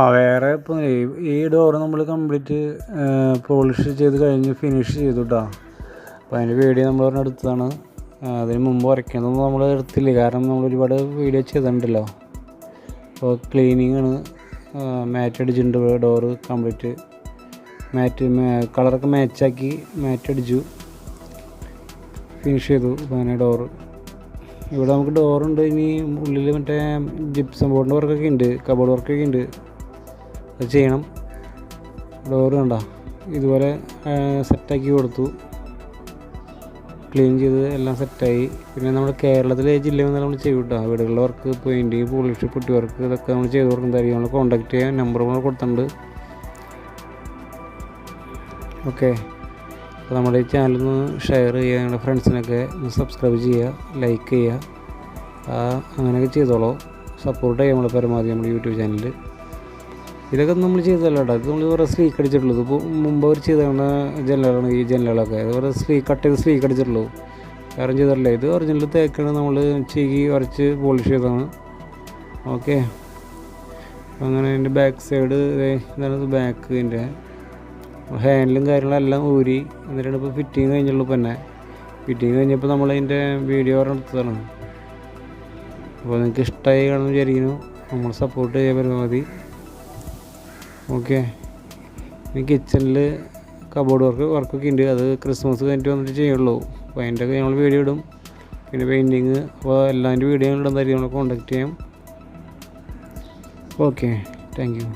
ആ വേറെ ഇപ്പം ഈ ഡോർ നമ്മൾ കംപ്ലീറ്റ് പോളിഷ് ചെയ്ത് കഴിഞ്ഞ് ഫിനിഷ് ചെയ്തു കേട്ടോ അപ്പോൾ അതിന്റെ വീഡിയോ നമ്മൾ പറഞ്ഞ എടുത്തതാണ്. അതിന് മുമ്പ് വരയ്ക്കുന്നതൊന്നും നമ്മൾ എടുത്തില്ല. കാരണം നമ്മൾ ഒരുപാട് വീഡിയോ ചെയ്തിട്ടുണ്ടല്ലോ. അപ്പോൾ ക്ലീനിങ് ആണ് മാറ്റ് അടിച്ചിട്ടുണ്ട് ഡോറ് കംപ്ലീറ്റ് മാറ്റ് കളറൊക്കെ മാച്ചാക്കി മാറ്റ് അടിച്ചു. ഫിനിഷ് ചെയ്തു അങ്ങനെ ഡോറ് ഇവിടെ നമുക്ക് ഡോറുണ്ട് ഇനി ഉള്ളിൽ മറ്റേ ജിപ്സം ബോർഡിന്റെ വർക്കൊക്കെ ഉണ്ട് കബോർഡ് വർക്കൊക്കെ ഉണ്ട്. അത് ചെയ്യണം. ഡോറ് കണ്ട? ഇതുപോലെ സെറ്റാക്കി കൊടുത്തു. ക്ലീൻ ചെയ്ത് എല്ലാം സെറ്റായി. പിന്നെ നമ്മുടെ കേരളത്തിലെ ജില്ലയിൽ നിന്ന് നമ്മൾ ചെയ്യും കേട്ടോ വീടുകളിലെ work painting polish putty work ഇതൊക്കെ നമ്മൾ ചെയ്ത് കൊടുക്കുന്നതായിരിക്കും നമ്മൾ കോൺടാക്ട് ചെയ്യാൻ നമ്പർ നമ്മൾ കൊടുത്തിട്ടുണ്ട്. ഓക്കെ അപ്പോൾ നമ്മുടെ ഈ ചാനൽ ഒന്ന് ഷെയർ ചെയ്യുക. നിങ്ങളുടെ ഫ്രണ്ട്സിനൊക്കെ ഒന്ന് സബ്സ്ക്രൈബ് ചെയ്യുക. ലൈക്ക് ചെയ്യുക. അങ്ങനെയൊക്കെ ചെയ്തോളൂ. സപ്പോർട്ട് ചെയ്യാം നമ്മൾ പരമാവധി നമ്മുടെ യൂട്യൂബ് ചാനലിൽ ഇതൊക്കെ നമ്മൾ ചെയ്തല്ലോ കേട്ടോ ഇത് നമ്മൾ വേറെ സ്ലീക്ക് അടിച്ചിട്ടുള്ളത്. ഇപ്പോൾ മുമ്പ് അവർ ചെയ്താണ് ജനലുകളാണ് ഈ ജനലുകളൊക്കെ. ഇത് വേറെ സ്ലീ കട്ട് ചെയ്ത് സ്ലീക്ക് അടിച്ചിട്ടുള്ളൂ. വേറെ ചെയ്തല്ലേ ഇത് ഒറിജിനൽ തേക്കാണ് നമ്മൾ ചീകി വരച്ച് പോളിഷ് ചെയ്തതാണ്. ഓക്കെ അങ്ങനെ അതിന്റെ ബാക്ക് സൈഡ് ഇതാണ് ബാക്ക് ഇതിന്റെ ഹാൻഡിലും കാര്യങ്ങളെല്ലാം ഊരി. എന്നിട്ടാണ് ഇപ്പോൾ ഫിറ്റിങ് കഴിഞ്ഞുള്ളൂ പിന്നെ തന്നെ. ഫിറ്റിങ് കഴിഞ്ഞപ്പോൾ നമ്മൾ അതിന്റെ വീഡിയോ എടുത്തതാണ്. അപ്പോൾ നിങ്ങൾക്ക് ഇഷ്ടമായി കാണുമെന്ന് വിചാരിക്കുന്നു. നമ്മൾ സപ്പോർട്ട് ചെയ്യാൻ പരമാവധി ഓക്കെ. ഇനി കിച്ചണിൽ കബോർഡ് വർക്ക് വർക്കൊക്കെ ഉണ്ട് അത് ക്രിസ്മസ് കഴിഞ്ഞിട്ട് വന്നിട്ട് ചെയ്യുള്ളൂ. അപ്പോൾ അതിന്റെയൊക്കെ ഞങ്ങൾ വീഡിയോ ഇടും. പിന്നെ പെയിന്റിങ് അപ്പോൾ എല്ലാതിന്റെ വീഡിയോ ഞങ്ങൾ ഇടുന്നതായിരിക്കും കോൺടാക്ട് ചെയ്യാം. ഓക്കെ. Thank you